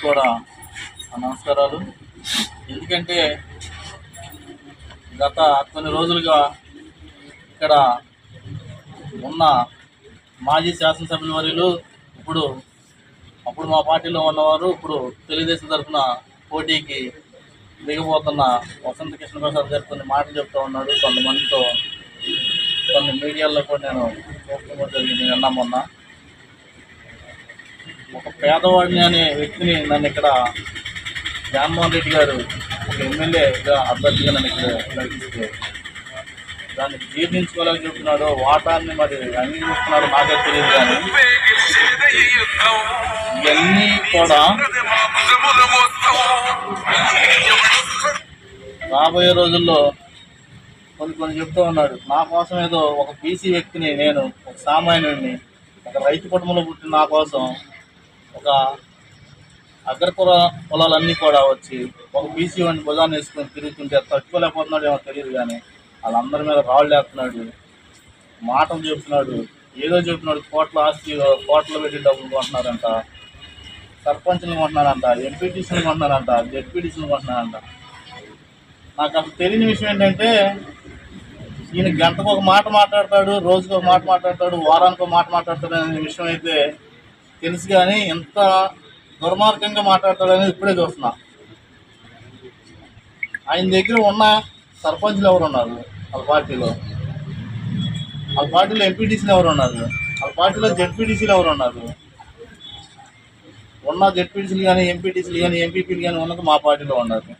కూడా నమస్కారాలు. ఎందుకంటే గత కొన్ని రోజులుగా ఇక్కడ ఉన్న మాజీ శాసనసభ్యుల వర్యులు ఇప్పుడు అప్పుడు మా పార్టీలో ఉన్నవారు ఇప్పుడు తెలుగుదేశం తరఫున పోటీకి దిగబోతున్న వసంత కృష్ణ ప్రసాద్ గారు కొన్ని మాటలు చెప్తూ ఉన్నాడు కొంతమందితో కొన్ని మీడియాల్లో కూడా నేను చూసుకోవడం జరిగింది. నిన్న మొన్న పేదవాడిని అనే వ్యక్తిని నన్ను ఇక్కడ జగన్మోహన్ రెడ్డి గారు ఒక ఎమ్మెల్యేగా అభ్యర్థిగా నన్ను ఇక్కడ నడిపిస్తే దాన్ని జీర్ణించుకోలేక చెప్తున్నాడు వాటాన్ని మరి అంగీకరిస్తున్నాడు నాకే తెలియదు కానీ ఇవన్నీ కూడా రాబోయే రోజుల్లో కొన్ని కొన్ని చెప్తూ ఉన్నాడు. నా కోసం ఏదో ఒక బీసీ వ్యక్తిని నేను ఒక సామాన్యుడిని ఒక రైతు కుటుంబంలో పుట్టిన నా కోసం ఒక అగ్రపుర పొలాలన్నీ కూడా వచ్చి ఒక బీసీ వాడిని భుజాన్ని వేసుకొని తిరుగుతుంటే తట్టుకోలేకపోతున్నాడు ఏమో తెలియదు కానీ వాళ్ళందరి మీద రాళ్ళు వేస్తున్నాడు మాటలు చెప్తున్నాడు ఏదో చెప్తున్నాడు కోట్ల ఆస్తి కోట్లు పెట్టి డబ్బులు కొంటున్నారంట సర్పంచ్లు కొంటున్నారంట ఎంపీటీసీలు కొంటున్నారంట జెడ్పీటీసీలు కొంటున్నారంట. నాకు అసలు తెలియని విషయం ఏంటంటే ఈయన గంటకు ఒక మాట మాట్లాడతాడు రోజుకు ఒక మాట మాట్లాడతాడు వారానికి ఒక మాట మాట్లాడతాడు అనే విషయం అయితే తెలుసు కానీ ఎంత దుర్మార్గంగా మాట్లాడతాడు అనేది ఇప్పుడే చూస్తున్నా. ఆయన దగ్గర ఉన్న సర్పంచ్లు ఎవరు ఉన్నారు? వాళ్ళ పార్టీలో. వాళ్ళ పార్టీలో ఎంపీటీసీలు ఎవరు ఉన్నారు? వాళ్ళ పార్టీలో జెడ్పీటీసీలు ఎవరు ఉన్నారు? ఉన్న జెడ్పీటీసీలు కానీ ఎంపీటీసీలు కానీ ఎంపీపీలు కానీ ఉన్నది మా పార్టీలో ఉన్నారు.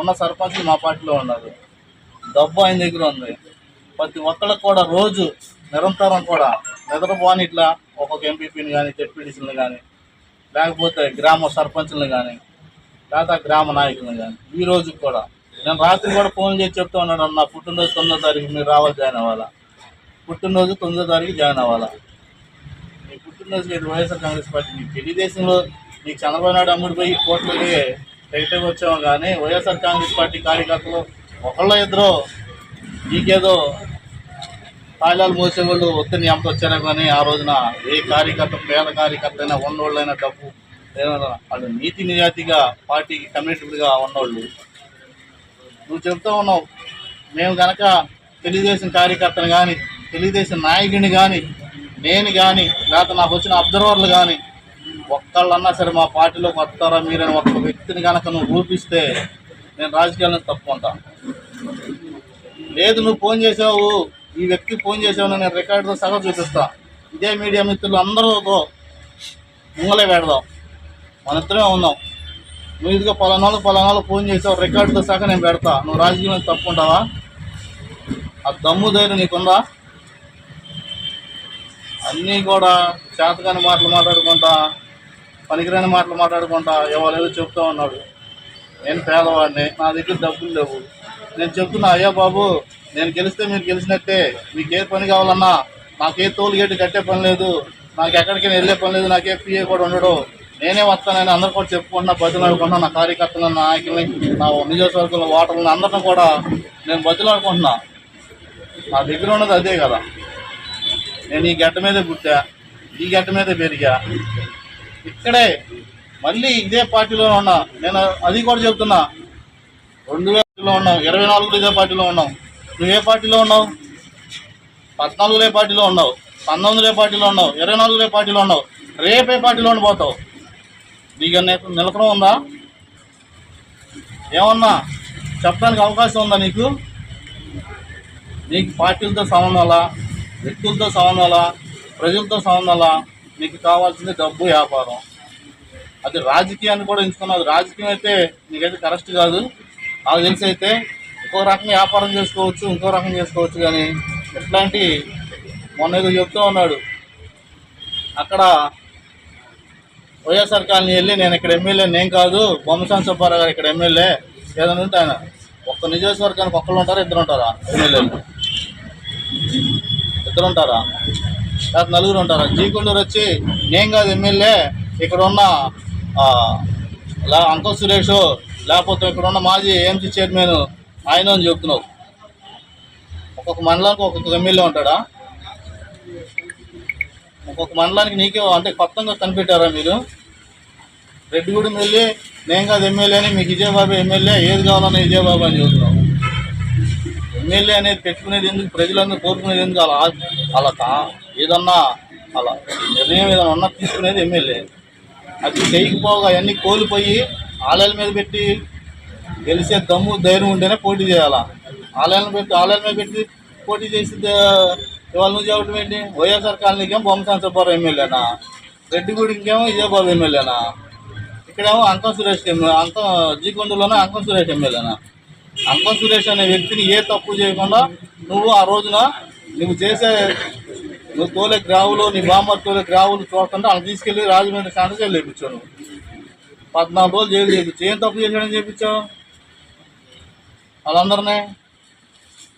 ఉన్న సర్పంచ్లు మా పార్టీలో ఉన్నారు. డబ్బు ఆయన దగ్గర ఉంది. ప్రతి ఒక్కళ్ళకి కూడా రోజు నిరంతరం కూడా నిద్రపోని ఇట్లా ఒక్కొక్క ఎంపీపీని కానీ జెడ్పీటీసీలను కానీ లేకపోతే గ్రామ సర్పంచ్ని కానీ లేదా గ్రామ నాయకులను కానీ ఈ రోజు కూడా నేను రాత్రి కూడా ఫోన్ చేసి చెప్తా ఉన్నాడు అన్న పుట్టినరోజు తొమ్మిదో తారీఖు మీరు రావాలి జాయిన్ అవ్వాలా? పుట్టినరోజు తొమ్మిదో తారీఖు జాయిన్ అవ్వాలా? నీ పుట్టినరోజు లేదు వైఎస్ఆర్ కాంగ్రెస్ పార్టీ నీ తెలుగుదేశంలో నీకు చంద్రబాబు నాయుడు అమ్ముడు పోయి కోట్లకి టెగటగా వచ్చాము? కానీ వైఎస్ఆర్ కాంగ్రెస్ పార్టీ కార్యకర్తలు ఒకళ్ళ ఇద్దరు నీకేదో తాయిలాలు మోసేవాళ్ళు ఒత్తిడిని ఎంత వచ్చారో కానీ ఆ రోజున ఏ కార్యకర్త పేద కార్యకర్త అయినా ఉన్నోళ్ళైనా డబ్బు ఏమైనా వాళ్ళు నీతి నిజాతిగా పార్టీకి కమిటెడ్గా ఉన్నవాళ్ళు. నువ్వు చెప్తా ఉన్నావు. మేము కనుక తెలుగుదేశం కార్యకర్తను కానీ తెలుగుదేశం నాయకుడిని కానీ నేను కానీ లేకపోతే నాకు వచ్చిన అబ్జర్వర్లు కానీ ఒక్కళ్ళన్నా సరే మా పార్టీలోకి వస్తారా మీరని ఒక్క వ్యక్తిని కనుక నువ్వు రూపిస్తే నేను రాజకీయాలను నుంచి తప్పుకుంటా. లేదు నువ్వు ఫోన్ చేసావు ఈ వ్యక్తి ఫోన్ చేసామని నేను రికార్డుతో సగం చూపిస్తా. ఇదే మీడియా మిత్రులు అందరూతో ముంగలే పెడదాం మనిద్దరమే ఉన్నాం. ఉందాం నువ్వు ఇదిగో పలానాలు వాళ్ళు ఫోన్ చేసావు రికార్డుతో సహా నేను పెడతా. నువ్వు రాజకీయంలో తప్పుకుంటావా? ఆ దమ్ము ధైర్యం నీకుందా? అన్నీ కూడా చేతకాని మాటలు మాట్లాడుకుంటా పనికిరాని మాటలు మాట్లాడుకుంటా ఎవరేదో చెప్తా ఉన్నాడు. నేను పేదవాడిని నా దగ్గర డబ్బులు లేవు. నేను చెప్తున్నా అయ్యా బాబు నేను గెలిస్తే మీరు గెలిచినట్టే. మీకు ఏ పని కావాలన్నా నాకే తోలు గేటు కట్టే పని లేదు నాకు ఎక్కడికైనా వెళ్ళే పని లేదు నాకే పిఏ కూడా ఉండడు. నేనే వస్తానని అందరు కూడా చెప్పుకుంటున్నా బతులాడుకుంటున్నా నా కార్యకర్తలను నా నాయకుల్ని నా నియోజకవర్గంలో ఓటర్లను అందరిని కూడా నేను బతులాడుకుంటున్నా. నా దగ్గర ఉన్నది అదే కదా. నేను ఈ గడ్డ మీదే పుట్టా ఈ గడ్డ మీదే పెరిగా. ఇక్కడే మళ్ళీ ఇదే పార్టీలో ఉన్నా. నేను అది కూడా చెప్తున్నా రెండు పార్టీలో ఉన్నావు. ఇరవై నాలుగులో ఇదే పార్టీలో ఉన్నావు. నువ్వు ఏ పార్టీలో ఉన్నావు? పద్నాలుగులో ఏ పార్టీలో ఉన్నావు? పంతొమ్మిదిలో ఏ పార్టీలో ఉన్నావు? ఇరవై నాలుగులో ఏ పార్టీలో ఉన్నావు? రేపే పార్టీలో ఉండిపోతావు. నీకు నీకు నిలకడం ఉందా? ఏమన్నా? చెప్పడానికి అవకాశం ఉందా నీకు? నీకు పార్టీలతో సంబంధాలా వ్యక్తులతో సంబంధాలా ప్రజలతో సంబంధాలా నీకు కావాల్సింది డబ్బు వ్యాపారం. అది రాజకీయాన్ని కూడా ఎంచుకున్నావు. రాజకీయం అయితే నీకైతే కరెక్ట్ కాదు. నాకు తెలిసి అయితే ఇంకో రకంగా వ్యాపారం చేసుకోవచ్చు ఇంకో రకం చేసుకోవచ్చు కానీ ఇట్లాంటి మొన్న ఏదో చెప్తూ ఉన్నాడు. అక్కడ వైఎస్ఆర్ కాలనీ వెళ్ళి నేను ఇక్కడ ఎమ్మెల్యే నేను కాదు బొమ్మసాని సుబ్బారావు గారు ఇక్కడ ఎమ్మెల్యే ఏదైనా ఉంటే ఆయన. ఒక్క నియోజకవర్గానికి ఒక్కళ్ళు ఉంటారా? ఇద్దరు ఉంటారా ఎమ్మెల్యేలు? ఇద్దరు ఉంటారా? లేకపోతే నలుగురు ఉంటారా? జీకొండూరు వచ్చి నేను కాదు ఎమ్మెల్యే ఇక్కడ ఉన్న ఆ, అంకల్ సురేష్ లేకపోతే ఇక్కడున్న మాజీ ఏఎంసీ చైర్మన్ ఆయన అని చెప్తున్నావు. ఒక్కొక్క మండలానికి ఒక్కొక్క ఎమ్మెల్యే ఉంటాడా? ఒక్కొక్క మండలానికి నీకే అంటే కొత్తగా కనిపెట్టారా మీరు? రెడ్డిగూడెం వెళ్ళి నేను కాదు ఎమ్మెల్యే అని మీకు విజయబాబు ఎమ్మెల్యే ఏది కావాలన్నా విజయబాబు అని చెబుతున్నాం ఎమ్మెల్యే అనేది పెట్టుకునేది ఎందుకు? ప్రజలందరూ కోరుకునేది ఎందుకు? అలా అలా ఏదన్నా అలా నిర్ణయం ఏదైనా ఉన్నా తీసుకునేది ఎమ్మెల్యే. అది చేయకపోగా అవన్నీ కోల్పోయి ఆలయాల మీద పెట్టి గెలిచే దమ్ము ధైర్యం ఉంటేనే పోటీ చేయాలా? ఆలయాలను పెట్టి ఆలయాల మీద పెట్టి పోటీ చేసి ఇవాళ నువ్వు చెప్పడం ఏంటి? వైఎస్ఆర్ కాలనీకేమో బొమ్మసాని సుబ్బారావు ఎమ్మెల్యేనా? రెడ్డిగూడికేమో విజయబాబు ఎమ్మెల్యేనా? ఇక్కడేమో అంకం సురేష్ ఎమ్మె- అంకం జీకొండలోనే అంకం సురేష్ ఎమ్మెల్యేనా? అంకం సురేష్ అనే వ్యక్తిని ఏ తప్పు చేయకుండా నువ్వు ఆ రోజున నువ్వు చేసే నువ్వు తోలే గ్రావులు నీ బామ్మ తోలే గ్రావులు చూడకుండా అలా తీసుకెళ్ళి రాజమండ్రి సెంటర్ జైలు పద్నాలుగు రోజులు జైలు చేయించు. ఏం తప్పు చేశాడని చేయించావు వాళ్ళందరినీ?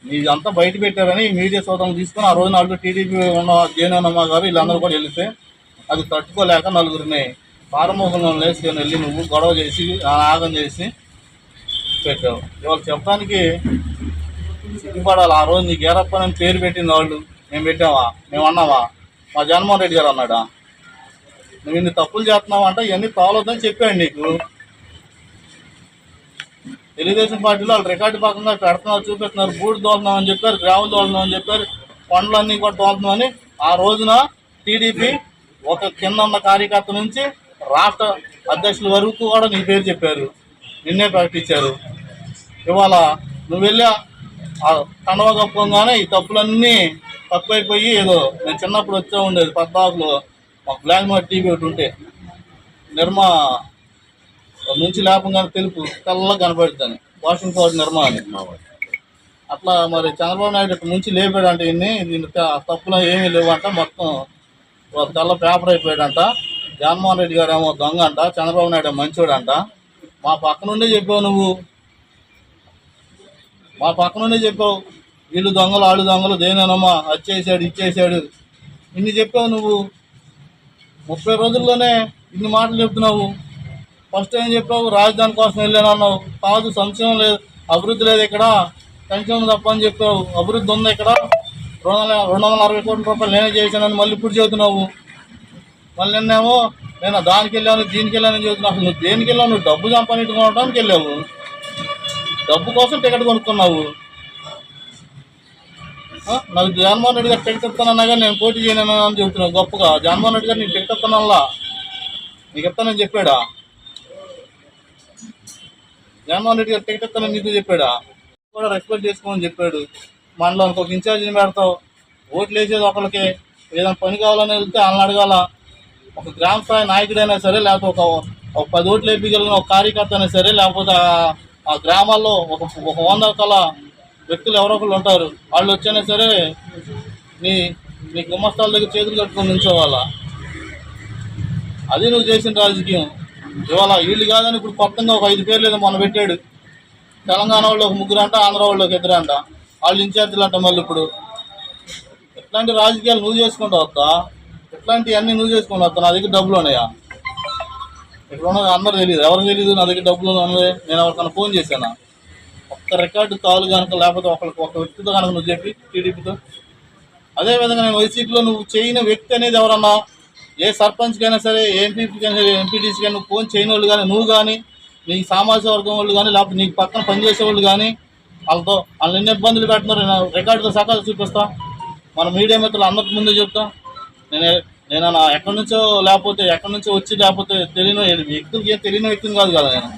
మీదంతా బయట పెట్టారని మీడియా సోదరులు తీసుకొని ఆ రోజున అల్లు టీడీపీ ఉన్న జేనమ్మ గారు వీళ్ళందరూ కూడా వెళితే అది తట్టుకోలేక నలుగురిని పారమోహంలో వేసుకొని వెళ్ళి నువ్వు గొడవ చేసి ఆగం చేసి పెట్టావు. ఇవాళ చెప్పడానికి సిగ్గుపడాలి ఆ రోజు నీకు ఏరప్ప అని పేరు పెట్టింది వాళ్ళు. మేము పెట్టావా మేము అన్నావా మా జగన్మోహన్ రెడ్డి గారు అన్నాడా? నువ్వు ఇన్ని తప్పులు చేస్తున్నావు అంటే ఇవన్నీ తోలొద్దని చెప్పాడు నీకు. తెలుగుదేశం పార్టీలో వాళ్ళు రికార్డు పక్కన పెడుతున్నారు చూపిస్తున్నారు. బూడి తోలుతున్నామని చెప్పారు గ్రావులు తోలుతున్నామని చెప్పారు పండ్లన్నీ కూడా తోలుతున్నామని ఆ రోజున టీడీపీ ఒక కింద ఉన్న కార్యకర్త నుంచి రాష్ట్ర అధ్యక్షుల వరకు కూడా నీ పేరు చెప్పారు. నిన్నే ప్రకటించారు. ఇవాళ నువ్వు వెళ్ళి కండవ కప్పుకోగానే ఈ తప్పులన్నీ తక్కువైపోయి ఏదో నేను చిన్నప్పుడు వచ్చే ఉండేది పద్దాకులో మా బ్లాక్ మార్క్ టీవీ ఒకటి ఉంటే నిర్మా నుంచి లేపంగానే తెలుపు తెల్లగా కనపడుతుంది వాషింగ్ పౌడర్ నిర్మా అని. అట్లా మరి చంద్రబాబు నాయుడు ఇట్లా నుంచి లేపాడు ఇన్ని దీని తప్పులో ఏమీ లేవంట మొత్తం తెల్ల పేపర్ అయిపోయాడంట. జగన్మోహన్ రెడ్డి గారు ఏమో దొంగ అంట చంద్రబాబు నాయుడు మంచోడు అంట మా పక్క నుండే చెప్పావు నువ్వు. మా పక్క నుండే చెప్పావు. వీళ్ళు దొంగలు ఆళ్ళు దొంగలు దేనేనమ్మా అది చేశాడు ఇచ్చేసాడు ఇన్ని చెప్పావు నువ్వు. ముప్పై రోజుల్లోనే ఇన్ని మాటలు చెప్తున్నావు. ఫస్ట్ ఏం చెప్పావు? రాజధాని కోసం వెళ్ళాను అన్నావు కాదు సంక్షేమం లేదు అభివృద్ధి లేదు ఇక్కడ. సంక్షేమం తప్ప అని చెప్పావు. అభివృద్ధి ఉంది ఇక్కడ. రెండు వందల రెండు వందల అరవై కోట్ల రూపాయలు నేనే చేశానని మళ్ళీ ఇప్పుడు చెబుతున్నావు. మళ్ళీ నిన్నేమో నేను దానికి వెళ్ళాను దీనికి వెళ్ళాను చెబుతున్నావు. అసలు నువ్వు దేనికి వెళ్ళావు? నువ్వు డబ్బు సంపాదించుకోవడానికి వెళ్ళావు. డబ్బు కోసం టికెట్ కొనుక్కున్నావు. నాకు జగన్మోహన్ రెడ్డి గారు టికెట్ ఇస్తానన్నా కానీ నేను పోటీ చేయను అని చెబుతున్నావు గొప్పగా. జగన్మోహన్ రెడ్డి గారు నేను టికెట్ ఇస్తానల్లా నీకు ఇస్తానని చెప్పాడా? జగన్మోహన్ రెడ్డి గారు టికెట్ ఇస్తానని నీతో చెప్పాడా? కూడా రెస్పెక్ట్ చేసుకోమని చెప్పాడు. మనలో ఒక ఇన్ఛార్జిని పెడతావు. ఓట్లు వేసేది ఒకరికి ఏదైనా పని కావాలని వెళ్తే వాళ్ళని అడగాల. ఒక గ్రామ స్థాయి నాయకుడైనా సరే లేకపోతే ఒక ఒక పది ఓట్లు వేపించగలిగిన ఒక కార్యకర్త అయినా సరే లేకపోతే ఆ- ఆ గ్రామాల్లో ఒక ఒక వంద కల వ్యక్తులు ఎవరో ఒకరు ఉంటారు. వాళ్ళు వచ్చినా సరే నీ నీ గుమ్మస్తాల దగ్గర చేతులు కట్టుకొని నుంచోవాలా అది నువ్వు చేసిన రాజకీయం. ఇవాళ వీళ్ళు కాదని ఇప్పుడు కొత్తగా ఒక ఐదు పేర్లు ఏదో మొన్న పెట్టాడు. తెలంగాణ వాళ్ళు ఒక ముగ్గురు అంట ఆంధ్ర వాళ్ళు ఒక ఇద్దరు అంట. వాళ్ళు ఇన్ఛార్జీలు అంట మళ్ళీ ఇప్పుడు. ఇట్లాంటి రాజకీయాలు నువ్వు చేసుకుంటా వస్తా ఇట్లాంటివన్నీ నువ్వు చేసుకుంటా వస్తా నా దగ్గర డబ్బులు ఉన్నాయా? ఇక్కడ ఉన్నది అందరూ తెలియదు ఎవరికి తెలియదు నా దగ్గర డబ్బులు ఉన్నాయి? నేను ఎవరికైనా ఫోన్ చేశానా? ఒక్క రికార్డు తాలు కనుక లేకపోతే ఒకరికి ఒక వ్యక్తితో కనుక నువ్వు చెప్పి టీడీపీతో. అదేవిధంగా నేను వైసీపీలో నువ్వు చేయని వ్యక్తి అనేది ఎవరన్నా ఏ సర్పంచ్కైనా సరే ఎంపీపీకైనా సరే ఎంపీటీసీ కానీ నువ్వు ఫోన్ చేయని వాళ్ళు కానీ నువ్వు కానీ నీ సామాజిక వర్గం వాళ్ళు కానీ లేకపోతే నీకు పక్కన పనిచేసే వాళ్ళు కానీ వాళ్ళతో వాళ్ళు ఎన్ని ఇబ్బందులు పెడుతున్నారు. నేను రికార్డుతో సకాలు చూపిస్తా. మన మీడియా మిత్రులు అందరికి ముందే చెప్తా. నేను నేను ఎక్కడి నుంచో లేకపోతే ఎక్కడి నుంచో వచ్చి లేకపోతే తెలియని వ్యక్తులకి ఏం తెలియని వ్యక్తిని కాదు కదా నేను.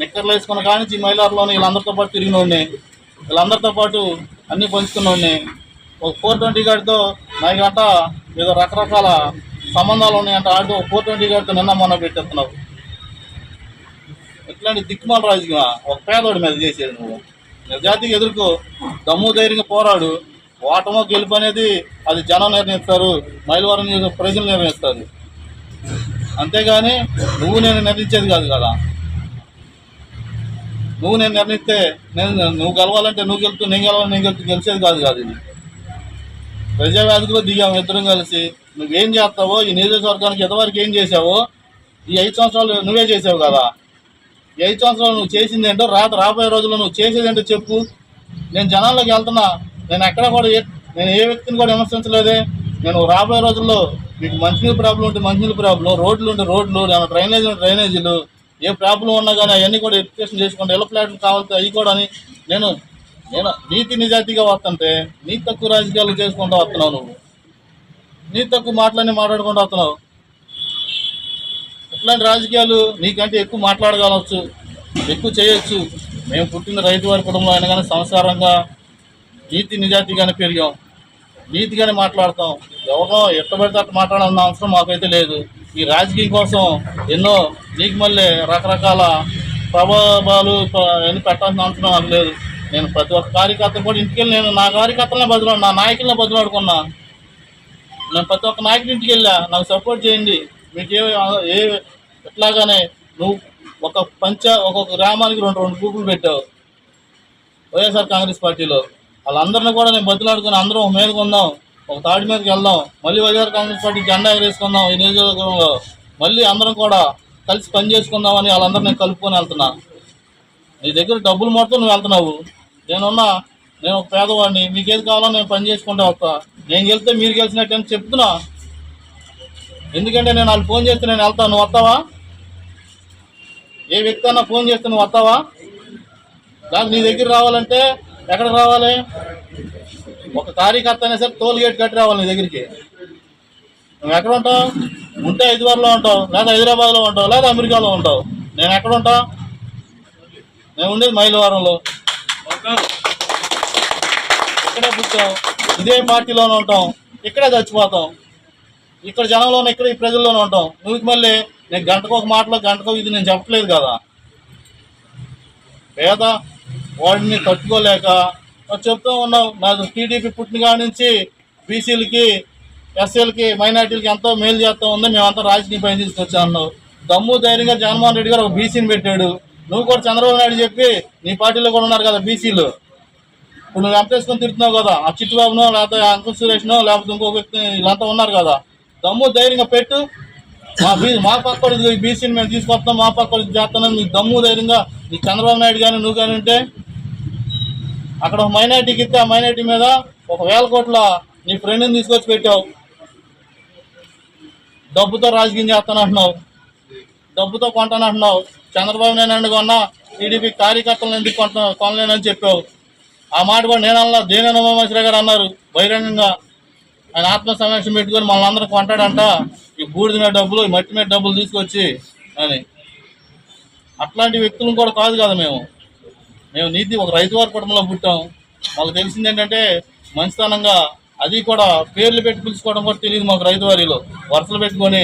నిక్కర్లు వేసుకున్న కానీ ఈ మైలార్లోని వీళ్ళందరితో పాటు తిరిగినోడిని వీళ్ళందరితో పాటు అన్నీ పంచుకున్నోడిని ఒక ఫోర్ ట్వంటీ గాడితో నాయకంట ఏదో రకరకాల సంబంధాలు ఉన్నాయంట ఆడితో ఫోర్ ట్వంటీ గాడితో నిన్న మొన్న పెట్టేస్తున్నావు. ఇట్లాంటి దిక్కుమాల రాజకీయం ఒక పేదోడి మీద చేసేది నువ్వు. నిజాతికి ఎదుర్కో దమ్ము ధైర్యంగా పోరాడు. ఓటమో గెలుపు అనేది అది జనం నిర్ణయిస్తారు మైలవరం ప్రజలు నిర్ణయిస్తారు. అంతేగాని నువ్వు నేను నిర్ణయించేది కాదు కదా. నువ్వు నేను నిర్ణయిస్తే నేను నువ్వు గెలవాలంటే నువ్వు గెలుతూ నేను గెలవాలి నేను గెలుతూ గెలిచేది కాదు కాదు ఇది. ప్రజావేదికలో దిగాము ఇద్దరం కలిసి. నువ్వేం చేస్తావో ఈ నియోజకవర్గానికి ఎంతవరకు ఏం చేసావో ఈ ఐదు సంవత్సరాలు నువ్వే చేసావు కదా. ఈ ఐదు సంవత్సరాలు నువ్వు చేసింది ఏంటో రాత రాబోయే రోజుల్లో నువ్వు చేసేది ఏంటో చెప్పు. నేను జనాల్లోకి వెళ్తున్నా. నేను ఎక్కడ కూడా నేను ఏ వ్యక్తిని కూడా విమర్శించలేదే. నేను రాబోయే రోజుల్లో మీకు మంచినీళ్ళ ప్రాబ్లం ఉంటే మంచినీళ్ళ ప్రాబ్లం రోడ్లు ఉంటే రోడ్లు ఏమైనా ఉంటే డ్రైనేజీలు ఏ ప్రాబ్లం ఉన్నా కానీ అవన్నీ కూడా ఎడ్యుకేషన్ చేసుకుంటే ఇళ్ళ ఫ్లాట్లు కావాలి అవి కూడా అని నేను నేను నీతి నిజాయితీగా వస్తుంటే నీతి తక్కువ రాజకీయాలు చేసుకుంటూ వస్తున్నావు నువ్వు. నీతి తక్కువ మాటలన్నీ మాట్లాడుకుంటూ వస్తున్నావు. ఇట్లాంటి రాజకీయాలు నీకంటే ఎక్కువ మాట్లాడగలవచ్చు. ఎక్కువ చేయొచ్చు. మేము పుట్టిన రైతు వారి కుటుంబంలో అయినా కానీ సంసారంగా నీతి నిజాయితీగానే పెరిగాం. నీతిగానే మాట్లాడతాం. ఎవరో ఎట్టబడితే అట్లా మాట్లాడాలన్న అవసరం మాకైతే లేదు. ఈ రాజకీయం కోసం ఎన్నో నీకు మళ్ళీ రకరకాల ప్రభావాలు పెట్టాల్సిన అవసరం లేదు. నేను ప్రతి ఒక్క కార్యకర్త కూడా ఇంటికి వెళ్ళి నేను నా కార్యకర్తలనే బదులు నా నాయకులనే బదులాడుకున్నా. నేను ప్రతి ఒక్క నాయకుడి ఇంటికి వెళ్ళా. నాకు సపోర్ట్ చేయండి. మీకు ఏ ఏ ఎట్లాగానే నువ్వు ఒక పంచ ఒక్కొక్క గ్రామానికి రెండు రెండు గ్రూపులు పెట్టావు. వైఎస్ఆర్ కాంగ్రెస్ పార్టీలో. వాళ్ళందరినీ కూడా నేను బదులాడుకుని అందరం మేలుకుందాం. ఒక తాడి మీదకి వెళ్దాం. మళ్ళీ వైఎస్ఆర్ కాంగ్రెస్ పార్టీ జెండా ఎగరేసుకుందాం ఈ నియోజకవర్గంలో. మళ్ళీ అందరం కూడా కలిసి పని చేసుకుందామని వాళ్ళందరూ నేను కలుపుకొని వెళ్తున్నా. నీ దగ్గర డబ్బులు మొత్తం నువ్వు వెళ్తున్నావు. నేనున్నా నేను ఒక పేదవాడిని. మీకు ఏది కావాలో నేను పని చేసుకుంటా వస్తా. నేను గెలిస్తే మీరు గెలిచినట్టు అని చెప్తున్నా. ఎందుకంటే నేను వాళ్ళు ఫోన్ చేస్తే నేను వెళ్తాను నువ్వు వస్తావా? ఏ వ్యక్తి అన్నా ఫోన్ చేస్తే నువ్వు వస్తావా? దానికి నీ దగ్గర రావాలంటే ఎక్కడికి రావాలి? ఒక కార్యకర్త అయినా సరే టోల్ గేట్ కట్టి రావాలి నీ దగ్గరికి. నువ్వు ఎక్కడ ఉంటావు? ఉంటే హైదరాబాద్లో ఉంటావు లేదా హైదరాబాద్లో ఉంటావు లేదా అమెరికాలో ఉంటావు. నేను ఎక్కడ ఉంటా? నేను ఉండేది మైలవరంలో. ఇక్కడే పుట్టాం ఇదే పార్టీలోనే ఉంటాం. ఇక్కడే చచ్చిపోతాం. ఇక్కడ జనంలోనే ఇక్కడ ఈ ప్రజల్లోనే ఉంటాం. నువ్వు మళ్ళీ నేను గంటకు ఒక మాటలో గంటకు ఇది నేను చెప్పట్లేదు కదా. పేద వాడిని తట్టుకోలేక చెప్తూ ఉన్నావు నాకు టీడీపీ పుట్టిన నుంచి బీసీలకి ఎస్సీలకి మైనార్టీలకి ఎంతో మేలు చేస్తూ ఉంది. మేమంతా రాజకీయ పని తీసుకొచ్చా అన్నావు దమ్ము ధైర్యంగా జగన్మోహన్ రెడ్డి గారు ఒక బీసీని పెట్టాడు. నువ్వు కూడా చంద్రబాబు నాయుడు చెప్పి నీ పార్టీలో కూడా ఉన్నారు కదా బీసీలు. ఇప్పుడు నువ్వు ఎంపేసుకొని తిరుగుతున్నావు కదా ఆ చిట్టుబాబునో లేకపోతే అంకుల్ సురేష్నో లేకపోతే ఇంకో వ్యక్తి వీళ్ళంతా ఉన్నారు కదా. దమ్ము ధైర్యంగా పెట్టు. మా బీ మా పక్క బీసీని మేము తీసుకొస్తాం మా పక్క చేస్తానని. నీకు దమ్ము ధైర్యంగా నీ చంద్రబాబు నాయుడు కానీ నువ్వు కానీ ఉంటే అక్కడ ఒక మైనార్టీకి ఇస్తే ఆ మైనార్టీ మీద ఒక వేల కోట్ల నీ ఫ్రెండ్ని తీసుకొచ్చి పెట్టావు. డబ్బుతో రాజకీయం చేస్తానంటున్నావు. డబ్బుతో కొంటానంటున్నావు. చంద్రబాబు నాయుడు కొన్నా టీడీపీ కార్యకర్తలను ఎందుకు కొంట కొనలేనని చెప్పావు. ఆ మాట కూడా నేను అన్నా దేని ఉమామేశ్వర గారు అన్నారు బహిరంగంగా. ఆయన ఆత్మ సమావేశం పెట్టుకొని మనల్ని అందరూ కొంటాడంట. ఈ బూడిద మీద డబ్బులు ఈ మట్టి మీద డబ్బులు తీసుకొచ్చి అని. అట్లాంటి వ్యక్తులను కూడా కాదు కదా మేము. మేము నీతి ఒక రైతు వారి కుటుంబంలో పుట్టాం. మాకు తెలిసింది ఏంటంటే మంచితనంగా అది కూడా పేర్లు పెట్టి పిలుచుకోవడం కూడా తెలియదు మాకు రైతువారిలో వరుసలు పెట్టుకొని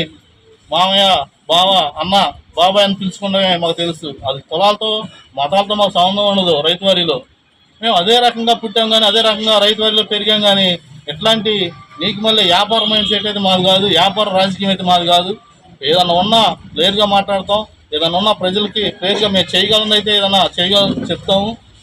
మామయ్య బావ అన్న బాబాయ్ అని పిలుచుకోవడమే మాకు తెలుసు. అది కులాలతో మతాలతో మాకు సంబంధం ఉండదు రైతువారిలో మేము అదే రకంగా పుట్టాం కానీ అదే రకంగా రైతువారిలో పెరిగాం కానీ ఎట్లాంటి నీకు మళ్ళీ వ్యాపారం మైండ్ సెట్ అయితే మాది కాదు వ్యాపార రాజకీయం అయితే మాది కాదు. ఏదన్నా ఉన్నా లేరుగా మాట్లాడతాం. ఏదైనా ఉన్న ప్రజలకి క్లియర్గా మేము చేయగలనైతే ఏదైనా చేయగల చెప్తాము.